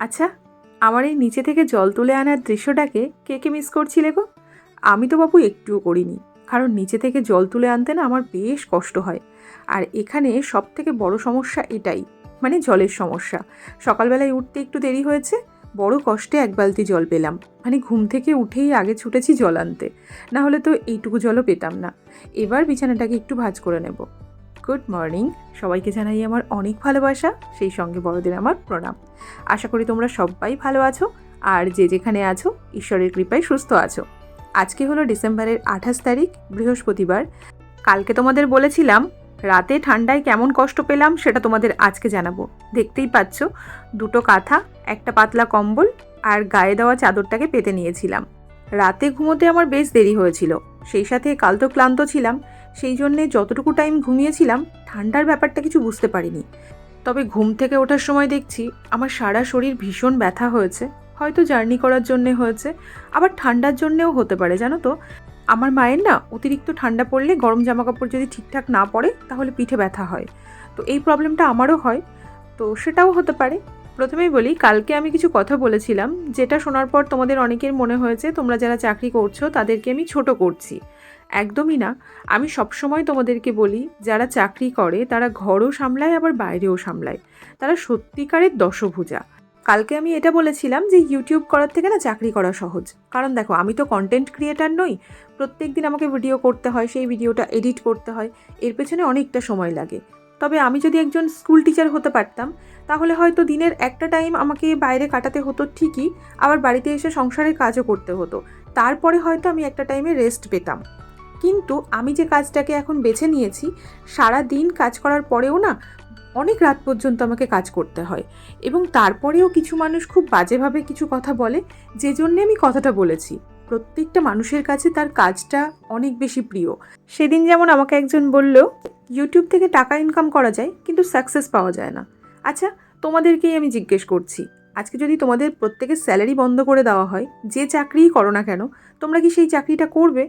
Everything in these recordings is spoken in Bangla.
আচ্ছা আমার এই নিচে থেকে জল তুলে আনার দৃশ্যটাকে কে কে মিস করছিলে গো? আমি তো বাবু একটুও করিনি, কারণ নিচে থেকে জল তুলে আনতে না আমার বেশ কষ্ট হয়। আর এখানে সব থেকে বড় সমস্যা এটাই মানে জলের সমস্যা। সকালবেলায় উঠতে একটু দেরি হয়েছে, বড় কষ্টে এক বালতি জল পেলাম। মানে ঘুম থেকে উঠেই আগে ছুটেছি জল আনতে, না হলে তো এইটুকু জলও পেতাম না। এবার বিছানাটাকে একটু ভাজ করে নেব। Good morning. সবাইকে জানাই আমার অনেক ভালোবাসা, সেই সঙ্গে বড়দের আমার প্রণাম। আশা করি তোমরা সবাই ভালো আছো, আর যে যেখানে আছো, ঈশ্বরের কৃপায় সুস্থ আছো। আজকে হলো ডিসেম্বরের আঠাশ তারিখ, বৃহস্পতিবার। কালকে তোমাদের বলেছিলাম, রাতে ঠান্ডায় কেমন কষ্ট পেলাম সেটা তোমাদের আজকে জানাব। দেখতেই পাচ্ছ, দুটো কাঁথা, একটা পাতলা কম্বল আর গায়ে দেওয়া চাদরটাকে পেতে নিয়েছিলাম। রাতে ঘুমোতে আমার বেশ দেরি হয়েছিল, সেই সাথে কাল তো ক্লান্ত ছিলাম সেই জন্যে যতটুকু টাইম ঘুমিয়েছিলাম, ঠান্ডার ব্যাপারটা কিছু বুঝতে পারিনি। তবে ঘুম থেকে ওঠার সময় দেখছি আমার সারা শরীর ভীষণ ব্যথা হয়েছে। হয়তো জার্নি করার জন্যে হয়েছে, আবার ঠান্ডার জন্যেও হতে পারে, জানো তো? আমার মায়ের না অতিরিক্ত ঠান্ডা পড়লে গরম জামা কাপড় যদি ঠিকঠাক না পড়ে তাহলে পিঠে ব্যথা হয়। তো এই প্রবলেমটা আমারও হয়, তো সেটাও হতে পারে। প্রথমেই বলি, কালকে আমি কিছু কথা বলেছিলাম, যেটা শোনার পর তোমাদের অনেকের মনে হয়েছে, তোমরা যারা চাকরি করছ, তাদেরকে আমি ছোট করছি। একদমই না। আমি সবসময় তোমাদেরকে বলি, যারা চাকরি করে, তারা ঘরও সামলায়, আবার বাইরেও সামলায়। তারা সত্যিকারের দশভুজা। কালকে আমি এটা বলেছিলাম যে ইউটিউব করার থেকে না চাকরি করা সহজ। কারণ দেখো, আমি তো কন্টেন্ট ক্রিয়েটার নই। প্রত্যেক দিন আমাকে ভিডিও করতে হয়, সেই ভিডিওটা এডিট করতে হয়। এর পেছনে অনেকটা সময় লাগে। তবে আমি যদি একজন স্কুল টিচার হতে পারতাম, তাহলে হয়তো দিনের একটা টাইম আমাকে বাইরে কাটাতে হতো ঠিকই, আবার বাড়িতে এসে সংসারের কাজও করতে হতো। তারপরে হয়তো আমি একটা টাইমে রেস্ট পেতাম। কিন্তু আমি যে কাজটাকে এখন বেছে নিয়েছি, সারা দিন কাজ করার পরেও না অনেক রাত পর্যন্ত আমাকে কাজ করতে হয়। এবং তারপরেও কিছু মানুষ খুব বাজেভাবে কিছু কথা বলে, যে জন্যে আমি কথাটা বলেছি। প্রত্যেকটা মানুষের কাছে তার কাজটা অনেক বেশি প্রিয়। সেদিন যেমন আমাকে একজন বলল ইউটিউব থেকে টাকা ইনকাম করা যায়, কিন্তু সাকসেস পাওয়া যায় না। আচ্ছা তোমাদেরকেই আমি জিজ্ঞেস করছি, আজকে যদি তোমাদের প্রত্যেকের স্যালারি বন্ধ করে দেওয়া হয়, যে চাকরিই করো না কেন, তোমরা কি সেই চাকরিটা করবে?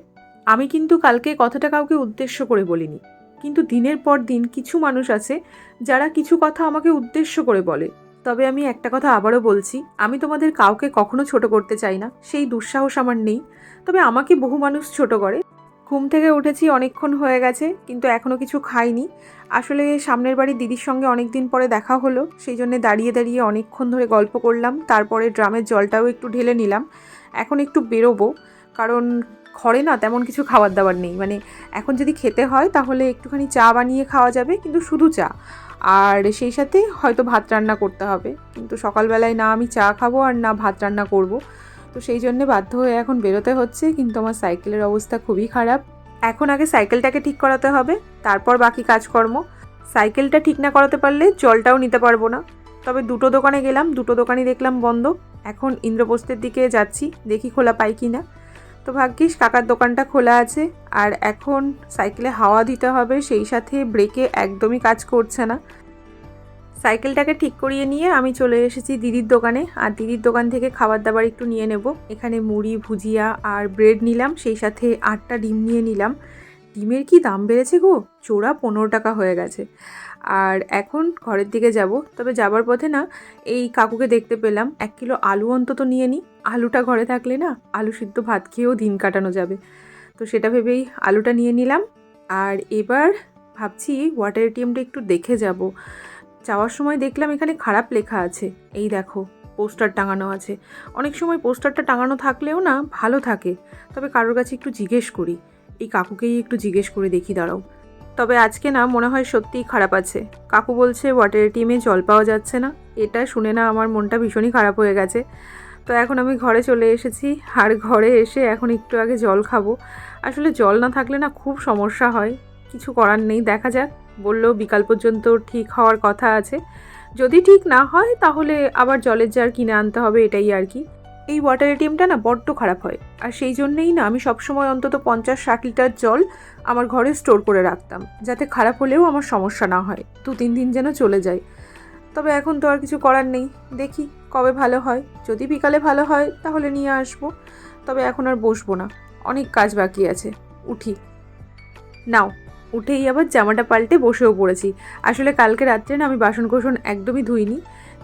আমি কিন্তু কালকে কথাটা কাউকে উদ্দেশ্য করে বলিনি। কিন্তু দিনের পর দিন কিছু মানুষ আছে যারা কিছু কথা আমাকে উদ্দেশ্য করে বলে। তবে আমি একটা কথা আবারও বলছি, আমি তোমাদের কাউকে কখনো ছোট করতে চাই না, সেই দুঃসাহস আমার নেই। তবে আমাকে বহু মানুষ ছোট করে। ঘুম থেকে উঠেছি, অনেকক্ষণ হয়ে গেছে, কিন্তু এখনও কিছু খাইনি। আসলে সামনের বাড়ির দিদির সঙ্গে অনেক দিন পরে দেখা হলো, সেই জন্য দাঁড়িয়ে দাঁড়িয়ে অনেকক্ষণ ধরে গল্প করলাম। তারপরে ড্রামের জলটাও একটু ঢেলে নিলাম। এখন একটু বেরোবো, কারণ ঘরে না তেমন কিছু খাবার দাবার নেই। মানে এখন যদি খেতে হয় তাহলে একটুখানি চা বানিয়ে খাওয়া যাবে, কিন্তু শুধু চা। আর সেই সাথে হয়তো ভাত রান্না করতে হবে। কিন্তু সকালবেলায় না আমি চা খাব আর না ভাত রান্না করব। তো সেই জন্যে বাধ্য হয়ে এখন বেরোতে হচ্ছে, কিন্তু আমার সাইকেলের অবস্থা খুবই খারাপ। এখন আগে সাইকেলটাকে ঠিক করাতে হবে, তারপর বাকি কাজকর্ম। সাইকেলটা ঠিক না করাতে পারলে জলটাও নিতে পারব না। তবে দুটো দোকানে গেলাম, দুটো দোকানই দেখলাম বন্ধ। এখন ইন্দ্রপ্রস্থের দিকে যাচ্ছি, দেখি খোলা পাই কি না তো ভাগ্যিস কাকার দোকানটা খোলা আছে, আর এখন সাইকেলে হাওয়া দিতে হবে, সেই সাথে ব্রেকে একদমই কাজ করছে না। সাইকেলটাকে ঠিক করিয়ে নিয়ে আমি চলে এসেছি দিদির দোকানে, আর দিদির দোকান থেকে খাবার দাবার একটু নিয়ে নেব। এখানে মুড়ি, ভুজিয়া আর ব্রেড নিলাম, সেই সাথে আটটা ডিম নিয়ে নিলাম। ডিমের কি দাম বেড়েছে গো? চোরা পনেরো টাকা হয়ে গেছে। আর এখন ঘরের দিকে যাব, তবে যাবার পথে না, এই কাকুকে দেখতে পেলাম। এক কিলো আলু অন্তত নিয়ে নিই আলুটা ঘরে থাকলে না, আলু সিদ্ধ ভাত খেয়েও দিন কাটানো যাবে। তো সেটা ভেবেই আলুটা নিয়ে নিলাম। আর এবার ভাবছি ওয়াটার এটিএমটা একটু দেখে যাব। যাওয়ার সময় দেখলাম এখানে খারাপ লেখা আছে। এই দেখো, পোস্টার টাঙানো আছে। অনেক সময় পোস্টারটা টাঙানো থাকলেও না, ভালো থাকে। তবে কারোর কাছে একটু জিজ্ঞেস করি। এই কাকুকেই একটু জিজ্ঞেস করে দেখি, দাঁড়াও। তবে আজকে না, মনে হয় সত্যিই খারাপ আছে। কাকু বলছে ওয়াটার এটিএমে জল পাওয়া যাচ্ছে না। এটা শুনে না আমার মনটা ভীষণই খারাপ হয়ে গেছে। তো এখন আমি ঘরে চলে এসেছি। আর ঘরে এসে এখন একটু আগে জল খাব। আসলে জল না থাকলে না খুব সমস্যা হয়। কিছু করার নেই, দেখা যাক। বললেও বিকাল পর্যন্ত ঠিক হওয়ার কথা আছে। যদি ঠিক না হয়, তাহলে আবার জলের জার কিনে আনতে হবে, এটাই আর কি। এই ওয়াটার এটিএমটা না বড্ড খারাপ হয়। আর সেই জন্যেই না আমি সবসময় অন্তত পঞ্চাশ ষাট লিটার জল আমার ঘরে স্টোর করে রাখতাম, যাতে খারাপ হলেও আমার সমস্যা না হয়। দু তিন দিন যেন চলে যায়। তবে এখন তো আর কিছু করার নেই। দেখি কবে ভালো হয়। যদি বিকালে ভালো হয়, তাহলে নিয়ে আসব। তবে এখন আর বসবো না। অনেক কাজ বাকি আছে। উঠি। নাও, উঠেই আবার জামাটা পাল্টে বসেও পড়েছি। আসলে কালকে রাত্রে না আমি বাসন কোসন একদমই ধুইনি।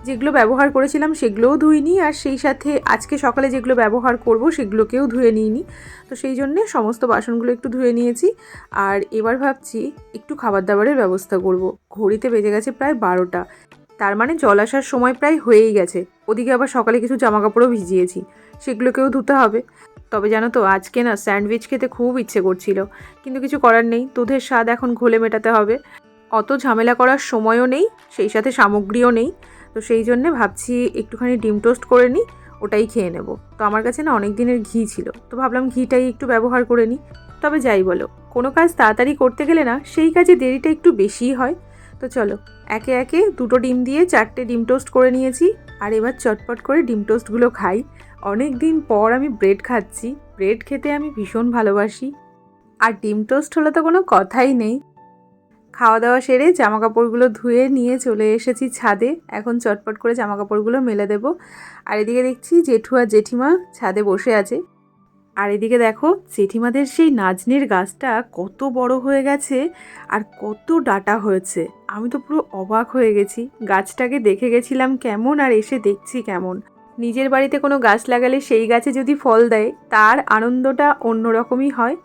যেগুলো ব্যবহার করেছিলাম সেগুলোও ধুইনি আর সেই সাথে আজকে সকালে যেগুলো ব্যবহার করব সেগুলোকেও ধুয়ে নিইনি। তো সেই জন্যে সমস্ত বাসনগুলো একটু ধুয়ে নিয়েছি আর এবার ভাবছি একটু খাবার দাবারের ব্যবস্থা করব। ঘড়িতে বেজে গেছে প্রায় বারোটা। তার মানে জল আসার সময় প্রায় হয়েই গেছে। ওদিকে আবার সকালে কিছু জামা কাপড়ও ভিজিয়েছি। সেগুলোকেও ধুতে হবে। তবে জানো তো, আজকে না স্যান্ডউইচ খেতে খুব ইচ্ছে করছিল। কিন্তু কিছু করার নেই। দুধের স্বাদ এখন ঘোলে মেটাতে হবে। অত ঝামেলা করার সময়ও নেই। সেই সাথে সামগ্রীও নেই। তো সেই জন্যে ভাবছি একটুখানি ডিম টোস্ট করে নিই, ওটাই খেয়ে নেব। তো আমার কাছে না অনেক দিনের ঘি ছিল, তো ভাবলাম ঘিটাই একটু ব্যবহার করে নিই। তবে যাই বলো, কোনো কাজ তাড়াতাড়ি করতে গেলে না সেই কাজে দেরিটা একটু বেশিই হয়। তো চলো, একে একে দুটো ডিম দিয়ে চারটে ডিম টোস্ট করে নিয়েছি, আর এবার চটপট করে ডিম টোস্টগুলো খাই। অনেক দিন পর আমি ব্রেড খাচ্ছি, ব্রেড খেতে আমি ভীষণ ভালোবাসি। আর ডিম টোস্ট হলে তো কোনো কথাই নেই। খাওয়া দাওয়া সেরে জামা কাপড়গুলো ধুয়ে নিয়ে চলে এসেছি ছাদে। এখন চটপট করে জামা কাপড়গুলো মেলে দেবো। আর এদিকে দেখছি জেঠু আর জেঠিমা ছাদে বসে আছে। আর এদিকে দেখো, জেঠিমাদের সেই নাজনের গাছটা কত বড় হয়ে গেছে আর কত ডাটা হয়েছে। আমি তো পুরো অবাক হয়ে গেছি। গাছটাকে দেখে গেছিলাম কেমন আর এসে দেখছি কেমন। নিজের বাড়িতে কোনো গাছ লাগালে সেই গাছে যদি ফল দেয়, তার আনন্দটা অন্যরকমই হয়।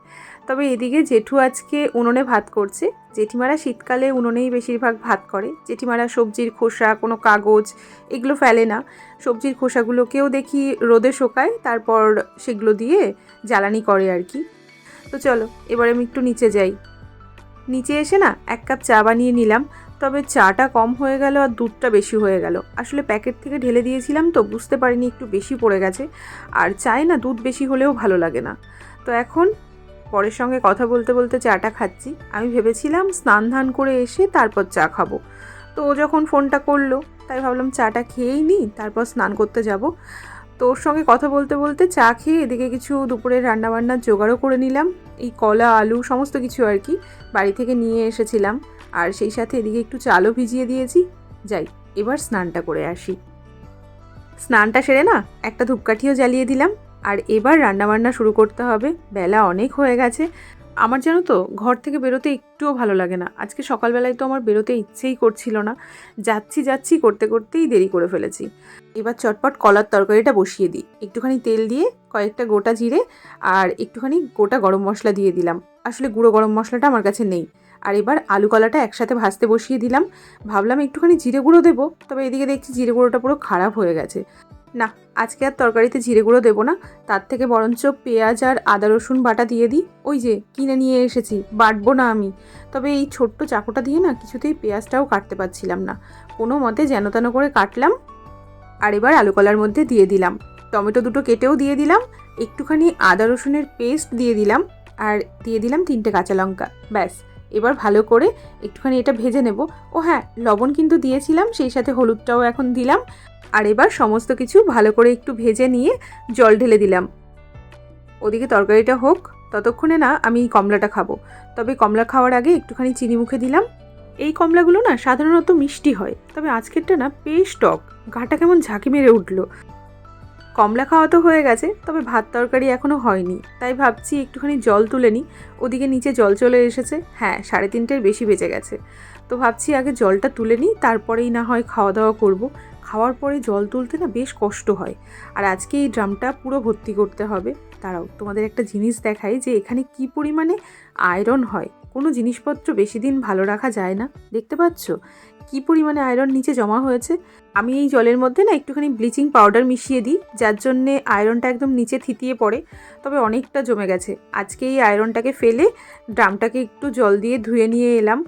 তবে এদিকে জেঠু আজকে উনুনে ভাত করছে। জেঠিমারা শীতকালে উনুনেই বেশিরভাগ ভাত করে। জেঠিমারা সবজির খোসা, কোনো কাগজ এগুলো ফেলে না। সবজির খোসাগুলোকেও দেখি রোদে শোকায়, তারপর সেগুলো দিয়ে জ্বালানি করে আর কি। তো চলো, এবার আমি একটু নিচে যাই। নিচে এসে না এক কাপ চা বানিয়ে নিলাম, তবে চাটা কম হয়ে গেল আর দুধটা বেশি হয়ে গেল। আসলে প্যাকেট থেকে ঢেলে দিয়েছিলাম তো বুঝতে পারিনি একটু বেশি পড়ে গেছে, আর চায় না দুধ বেশি হলেও ভালো লাগে না। তো এখন পরের সঙ্গে কথা বলতে বলতে চাটা খাচ্ছি। আমি ভেবেছিলাম স্নান ধান করে এসে তারপর চা খাব। তো ও যখন ফোনটা করল, তাই ভাবলাম চাটা খেয়েই নিই, তারপর স্নান করতে যাব। তো ওর সঙ্গে কথা বলতে বলতে চা খেয়ে এদিকে কিছু দুপুরের রান্নাবান্নার জোগাড়ও করে নিলাম। এই কলা, আলু, সমস্ত কিছু আর কি বাড়ি থেকে নিয়ে এসেছিলাম। আর সেই সাথে এদিকে একটু চালও ভিজিয়ে দিয়েছি। যাই, এবার স্নানটা করে আসি। স্নানটা সেরে না একটা ধূপকাঠিও জ্বালিয়ে দিলাম। আর এবার রান্নাবান্না শুরু করতে হবে। বেলা অনেক হয়ে গেছে। আমার জানো তো ঘর থেকে বেরোতে একটুও ভালো লাগে না। আজকে সকালবেলায় তো আমার বেরোতে ইচ্ছেই করছিল না। যাচ্ছি যাচ্ছি করতে করতেই দেরি করে ফেলেছি। এবার চটপট কলার তরকারিটা বসিয়ে দিই। একটুখানি তেল দিয়ে কয়েকটা গোটা জিরে আর একটুখানি গোটা গরম মশলা দিয়ে দিলাম। আসলে গুঁড়ো গরম মশলাটা আমার কাছে নেই। আর এবার আলু কলাটা একসাথে ভাজতে বসিয়ে দিলাম। ভাবলাম একটুখানি জিরে গুঁড়ো দেবো। তবে এদিকে দেখছি জিরে গুঁড়োটা পুরো খারাপ হয়ে গেছে। না, আজকে আর তরকারিতে জিরে গুঁড়ো দেবো না। তার থেকে বরঞ্চ পেঁয়াজ আর আদা রসুন বাটা দিয়ে দিই। ওই যে, কিনে নিয়ে এসেছি, বাটবো না আমি। তবে এই ছোট্ট চাকুটা দিয়ে না কিছুতেই পেঁয়াজটাও কাটতে পারছিলাম না। কোনো মতে যেন তেন করে কাটলাম আর এবার আলু কলার মধ্যে দিয়ে দিলাম। টমেটো দুটো কেটেও দিয়ে দিলাম, একটুখানি আদা রসুনের পেস্ট দিয়ে দিলাম, আর দিয়ে দিলাম তিনটে কাঁচা লঙ্কা, ব্যাস। এবার ভালো করে একটুখানি এটা ভেজে নেব। ও হ্যাঁ লবণ কিন্তু দিয়েছিলাম, সেই সাথে হলুদটাও এখন দিলাম। আর এবার সমস্ত কিছু ভালো করে একটু ভেজে নিয়ে জল ঢেলে দিলাম। ওদিকে তরকারিটা হোক, ততক্ষণে না আমি এই কমলাটা খাব। তবে কমলা খাওয়ার আগে একটুখানি চিনি মুখে দিলাম। এই কমলাগুলো না সাধারণত মিষ্টি হয়, তবে আজকেরটা না বেশ টক। গাটা কেমন ঝাঁকি মেরে উঠল। কমলা খাওয়া তো হয়ে গেছে, তবে ভাত তরকারি এখনও হয়নি। তাই ভাবছি একটুখানি জল তুলে নিই। ওদিকে নিচে জল চলে এসেছে। হ্যাঁ সাড়ে তিনটের বেশি বেজে গেছে। তো ভাবছি আগে জলটা তুলে নিই, তারপরেই না হয় খাওয়া দাওয়া করব। খাওয়ার পরে জল তুলতে না বেশ কষ্ট হয়। আর আজকে এই ড্রামটা পুরো ভর্তি করতে হবে। তারাও তোমাদের একটা জিনিস দেখাই যে এখানে কি পরিমাণে আয়রন হয়। কোনো জিনিসপত্র বেশি দিন ভালো রাখা যায় না। দেখতে পাচ্ছ? কি পরিমাণে আয়রন নিচে জমা হয়েছে? আমি এই জলের মধ্যে না একটুখানি ব্লিচিং পাউডার মিশিয়ে দিই, যার জন্যে আয়রনটা একদম নিচে থিতিয়ে পড়ে, তবে অনেকটা জমে গেছে। আজকে এই আয়রনটাকে ফেলে ড্রামটাকে একটু জল দিয়ে ধুয়ে নিয়ে এলাম,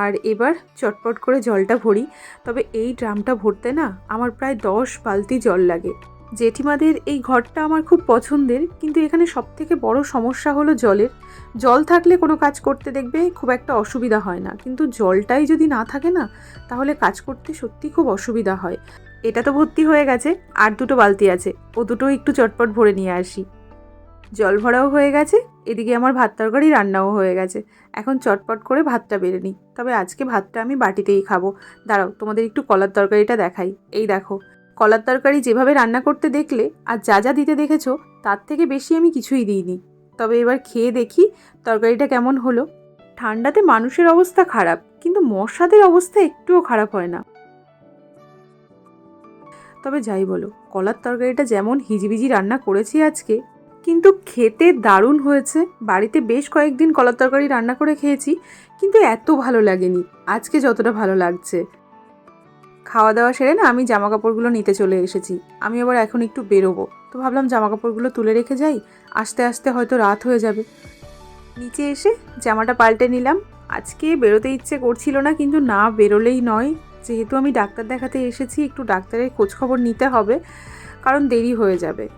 আর এবার চটপট করে জলটা ভরি। তবে এই ড্রামটা ভরতে না আমার প্রায় দশ বালতি জল লাগে। জেঠিমাদের এই ঘরটা আমার খুব পছন্দের, কিন্তু এখানে সবথেকে বড় সমস্যা হলো জলের। জল থাকলে কোনো কাজ করতে দেখবে খুব একটা অসুবিধা হয় না, কিন্তু জলটাই যদি না থাকে না, তাহলে কাজ করতে সত্যি খুব অসুবিধা হয়। এটা তো ভর্তি হয়ে গেছে, আর দুটো বালতি আছে, ও দুটো একটু চটপট ভরে নিয়ে আসি। জল ভরাও হয়ে গেছে, এদিকে আমার ভাত তরকারি রান্নাও হয়ে গেছে। এখন চটপট করে ভাতটা বেড়ে নিই, তবে আজকে ভাতটা আমি বাটিতেই খাব। দাঁড়াও, তোমাদের একটু কলার তরকারিটা দেখাই। এই দেখো কলার তরকারি যেভাবে রান্না করতে দেখলে আর যা যা দিতে দেখেছ, তার থেকে বেশি আমি কিছুই দিইনি। তবে এবার খেয়ে দেখি তরকারিটা কেমন হলো। ঠান্ডাতে মানুষের অবস্থা খারাপ, কিন্তু মশাদের অবস্থা একটুও খারাপ হয় না। তবে যাই বলো, কলার তরকারিটা যেমন হিজিবিজি রান্না করেছি আজকে, কিন্তু খেতে দারুণ হয়েছে। বাড়িতে বেশ কয়েকদিন কলার তরকারি রান্না করে খেয়েছি, কিন্তু এত ভালো লাগেনি। আজকে যতটা ভালো লাগছে। খাওয়া দাওয়া সেরে না আমি জামা কাপড়গুলো নিতে চলে এসেছি। আমি আবার এখন একটু বেরোবো। তো ভাবলাম জামা কাপড়গুলো তুলে রেখে যাই। আস্তে আস্তে হয়তো রাত হয়ে যাবে। নিচে এসে জামাটা পাল্টে নিলাম। আজকে বেরোতে ইচ্ছে করছিল না, কিন্তু না বেরোলেই নয়। যেহেতু আমি ডাক্তার দেখাতে এসেছি, একটু ডাক্তারের খোঁজখবর নিতে হবে, কারণ দেরি হয়ে যাবে।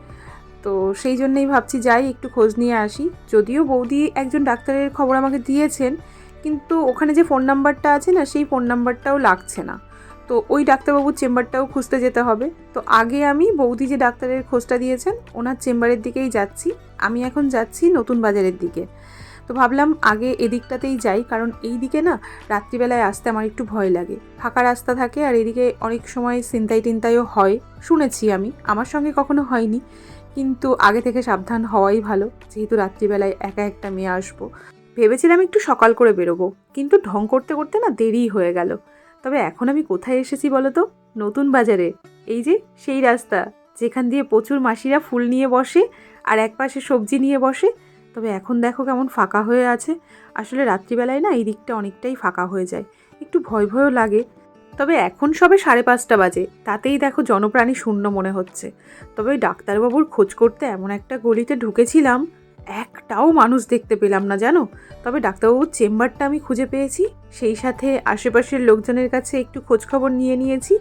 তো সেই জন্যই ভাবছি যাই, একটু খোঁজ নিয়ে আসি। যদিও বৌদি একজন ডাক্তারের খবর আমাকে দিয়েছেন, কিন্তু ওখানে যে ফোন নাম্বারটা আছে না, সেই ফোন নাম্বারটাও লাগছে না। তো ওই ডাক্তারবাবুর চেম্বারটাও খুঁজতে যেতে হবে। তো আগে আমি বৌদি যে ডাক্তারের খোঁজটা দিয়েছেন, ওনার চেম্বারের দিকেই যাচ্ছি। আমি এখন যাচ্ছি নতুন বাজারের দিকে। তো ভাবলাম আগে এদিকটাতেই যাই, কারণ এই দিকে না রাত্রিবেলায় আসতে আমার একটু ভয় লাগে। ফাঁকা রাস্তা থাকে আর এদিকে অনেক সময় চিন্তাই টিন্তাইও হয়, শুনেছি আমি। আমার সঙ্গে কখনো হয়নি, কিন্তু আগে থেকে সাবধান হওয়াই ভালো, যেহেতু রাত্রিবেলায় একা একটা মেয়ে আসব। ভেবেছিলাম একটু সকাল করে বেরোবো, কিন্তু ঢং করতে করতে না দেরি হয়ে গেল। তবে এখন আমি কোথায় এসেছি বলো তো? নতুন বাজারে। এই যে, সেই রাস্তা। যেখান দিয়ে প্রচুর মাসিরা ফুল নিয়ে বসে আর এক পাশে সবজি নিয়ে বসে। তবে এখন দেখো কেমন ফাঁকা হয়ে আছে। আসলে রাত্রিবেলায় না এই দিকটা অনেকটাই ফাঁকা হয়ে যায়। একটু ভয় ভয়ও লাগে। তবে এখন সবে সাড়ে পাঁচটা বাজে। তাতেই দেখো জনপ্রাণী শূন্য মনে হচ্ছে। তবে ডাক্তারবাবুর খোঁজ করতে এমন একটা গলিতে ঢুকেছিলাম একটাও মানুষ দেখতে পেলাম না, জানো? তবে ডাক্তারবাবুর চেম্বারটা আমি খুঁজে পেয়েছি। সেই সাথে আশেপাশের লোকজনের কাছে একটু খোঁজখবর নিয়ে নিয়েছি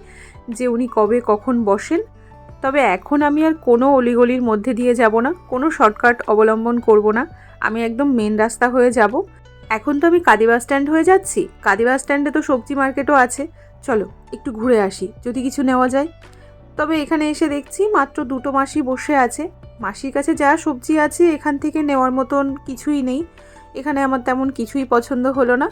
যে উনি কবে কখন বসেন। তবে এখন আমি আর কোনো অলিগলির মধ্যে দিয়ে যাব না, কোনো শর্টকাট অবলম্বন করব না। আমি একদম মেন রাস্তা হয়ে যাব। এখন তো আমি কাদি বাস স্ট্যান্ড হয়ে যাচ্ছি। কাদি বাস স্ট্যান্ডে তো সবজি মার্কেটও আছে। চলো, একটু ঘুরে আসি, যদি কিছু নেওয়া যায়। তবে এখানে এসে দেখছি মাত্র দুটো মাসি বসে আছে। মাসির কাছে যা সবজি আছে এখান থেকে নেওয়ার মতন কিছুই নেই। এখানে আমার তেমন কিছুই পছন্দ হলো না।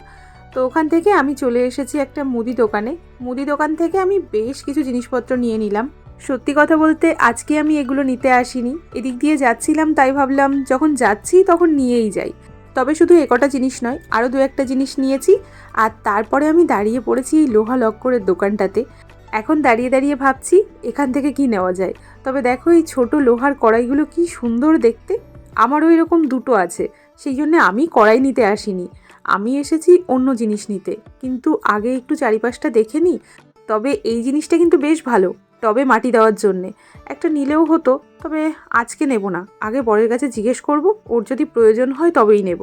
তো ওখান থেকে আমি চলে এসেছি একটা মুদি দোকানে। মুদি দোকান থেকে আমি বেশ কিছু জিনিসপত্র নিয়ে নিলাম। সত্যি কথা বলতে আজকে আমি এগুলো নিতে আসিনি। এদিক দিয়ে যাচ্ছিলাম তাই ভাবলাম যখন যাচ্ছি তখন নিয়েই যাই। তবে শুধু একটা জিনিস নয়, আরও দু একটা জিনিস নিয়েছি। আর তারপরে আমি দাঁড়িয়ে পড়েছি এই লোহা লক্করের দোকানটাতে। এখন দাঁড়িয়ে দাঁড়িয়ে ভাবছি এখান থেকে কি নেওয়া যায়। তবে দেখো এই ছোট লোহার কড়াইগুলো কি সুন্দর দেখতে। আমারও এরকম দুটো আছে, সেই জন্য আমি কড়াই নিতে আসিনি। আমি এসেছি অন্য জিনিস নিতে, কিন্তু আগে একটু চারিপাশটা দেখে নিই। তবে এই জিনিসটা কিন্তু বেশ ভালো, টবে মাটি দেওয়ার জন্যে। একটা নিলেও হতো, তবে আজকে নেব না। আগে বরের কাছে জিজ্ঞেস করব, ওর যদি প্রয়োজন হয় তবেই নেব।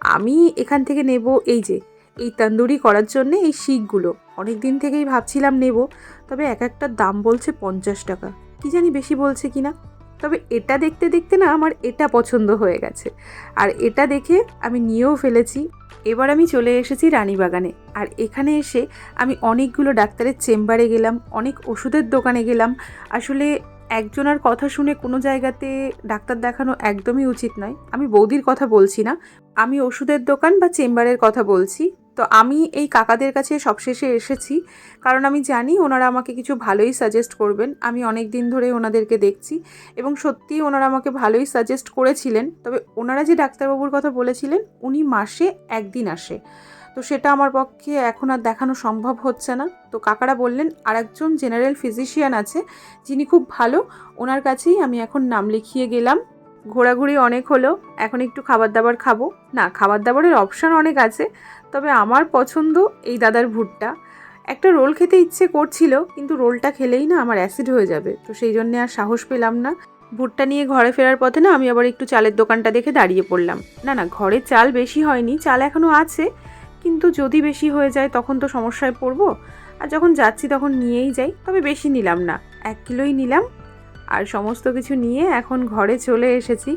আমি এখান থেকে নেব এই যে এই তন্দুরি করার জন্যে এই শিকগুলো। অনেক দিন থেকেই ভাবছিলাম নেব, তবে এক একটার দাম বলছে পঞ্চাশ টাকা। কি জানি বেশি বলছে কি না তবে এটা দেখতে দেখতে না আমার এটা পছন্দ হয়ে গেছে। আর এটা দেখে আমি নিয়েও ফেলেছি। এবার আমি চলে এসেছি রানীবাগানে। আর এখানে এসে আমি অনেকগুলো ডাক্তারের চেম্বারে গেলাম, অনেক ওষুধের দোকানে গেলাম। আসলে একজনের কথা শুনে কোনো জায়গাতে ডাক্তার দেখানো একদমই উচিত নয়। আমি বৌদির কথা বলছি না। আমি ওষুধের দোকান বা চেম্বারের কথা বলছি। তো আমি এই কাকাদের কাছে সবশেষে এসেছি। কারণ আমি জানি ওনারা আমাকে কিছু ভালোই সাজেস্ট করবেন। আমি অনেক দিন ধরে ওনাদেরকে দেখছি এবং সত্যিই ওনারা আমাকে ভালোই সাজেস্ট করেছিলেন। তবে ওনারা যে ডাক্তারবাবুর কথা বলেছিলেন, উনি মাসে একদিন আসে। তো সেটা আমার পক্ষে এখন আর দেখানো সম্ভব হচ্ছে না। তো কাকারা বললেন আর একজন জেনারেল ফিজিশিয়ান আছে, যিনি খুব ভালো। ওনার কাছেই আমি এখন নাম লিখিয়ে গেলাম। ঘোরাঘুরি অনেক হলো, এখন একটু খাবার দাবার খাব। না খাবার দাবারের অপশান অনেক আছে। তবে আমার পছন্দ এই দাদার ভুট্টা। একটা রোল খেতে ইচ্ছে করছিল, কিন্তু রোলটা খেলেই না আমার অ্যাসিড হয়ে যাবে। তো সেই জন্যে আর সাহস পেলাম না। ভুট্টা নিয়ে ঘরে ফেরার পথে না আমি আবার একটু চালের দোকানটা দেখে দাঁড়িয়ে পড়লাম। না না, ঘরে চাল বেশি হয়নি, চাল এখনও আছে। কিন্তু যদি বেশি হয়ে যায় তখন তো সমস্যায় পড়ব। আর যখন যাচ্ছি তখন নিয়েই যাই, তবে বেশি নিলাম না। এক কিলোই নিলাম। আর সমস্ত কিছু নিয়ে এখন ঘরে চলে এসেছি।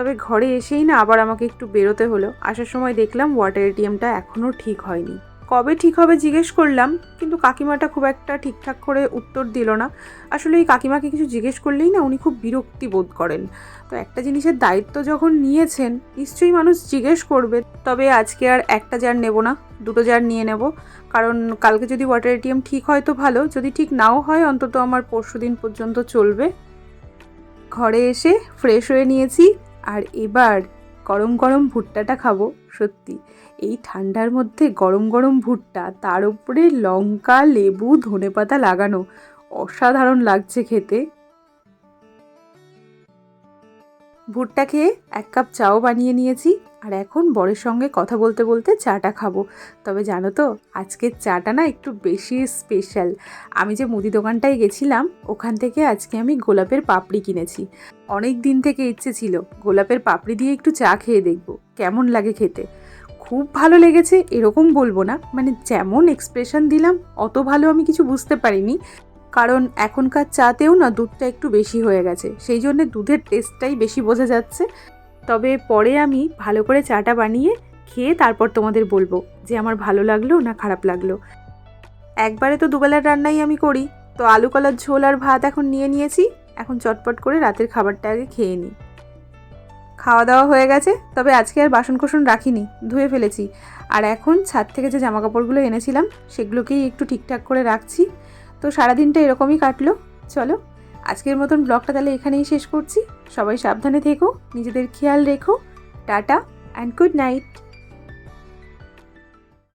তবে ঘরে এসেই না আবার আমাকে একটু বেরোতে হলো। আসার সময় দেখলাম ওয়াটার এটিএমটা এখনও ঠিক হয়নি। কবে ঠিক হবে জিজ্ঞেস করলাম, কিন্তু কাকিমাটা খুব একটা ঠিকঠাক করে উত্তর দিল না। আসলে এই কাকিমাকে কিছু জিজ্ঞেস করলেই না উনি খুব বিরক্তি বোধ করেন। তো একটা জিনিসের দায়িত্ব যখন নিয়েছেন, নিশ্চয়ই মানুষ জিজ্ঞেস করবে, তবে আজকে আর একটা জার নেব না, দুটো জার নিয়ে নেব। কারণ কালকে যদি ওয়াটার এটিএম ঠিক হয় তো ভালো, যদি ঠিক নাও হয়, অন্তত আমার পরশু দিন পর্যন্ত চলবে। ঘরে এসে ফ্রেশ হয়ে নিয়েছি আর এবার গরম গরম ভুট্টাটা খাব, সত্যি। এই ঠান্ডার মধ্যে গরম গরম ভুট্টা, তার উপরে লঙ্কা, লেবু, ধনেপাতা লাগানো, অসাধারণ লাগছে খেতে। ভুট্টা খেয়ে এক কাপ চাও বানিয়ে নিয়েছি আর এখন বরের সঙ্গে কথা বলতে বলতে চাটা খাব। তবে জানো তো, আজকের চাটা না একটু বেশি স্পেশাল আমি যে মুদি দোকানটায় গেছিলাম, ওখান থেকে আজকে আমি গোলাপের পাপড়ি কিনেছি। অনেক দিন থেকে ইচ্ছে ছিল গোলাপের পাপড়ি দিয়ে একটু চা খেয়ে দেখব, কেমন লাগে খেতে। খুব ভালো লেগেছে, এরকম বলব না। মানে যেমন এক্সপ্রেশন দিলাম, অত ভালো আমি কিছু বুঝতে পারিনি। কারণ এখনকার চাতেও না দুধটা একটু বেশি হয়ে গেছে। সেই জন্য দুধের টেস্টটাই বেশি বোঝা যাচ্ছে। তবে পরে আমি ভালো করে চাটা বানিয়ে খেয়ে তারপর তোমাদের বলব যে আমার ভালো লাগল না খারাপ লাগল। একবারে তো দুবেলার রান্নাই আমি করি। তো আলু কলার ঝোল আর ভাত এখন নিয়ে নিয়েছি। এখন চটপট করে রাতের খাবারটা আগে খেয়ে নিই। খাওয়া দাওয়া হয়ে গেছে, তবে আজকে আর বাসন কোসন রাখিনি, ধুয়ে ফেলেছি। আর এখন ছাদ থেকে যে জামা কাপড়গুলো এনেছিলাম, সেগুলোকেই একটু ঠিকঠাক করে রাখছি। তো সারাদিনটা এরকমই কাটলো। চলো, আজকের মতন ব্লগটা তাহলে এখানেই শেষ করছি। সবাই সাবধানে থেকো, নিজেদের খেয়াল রেখো। Tata and good night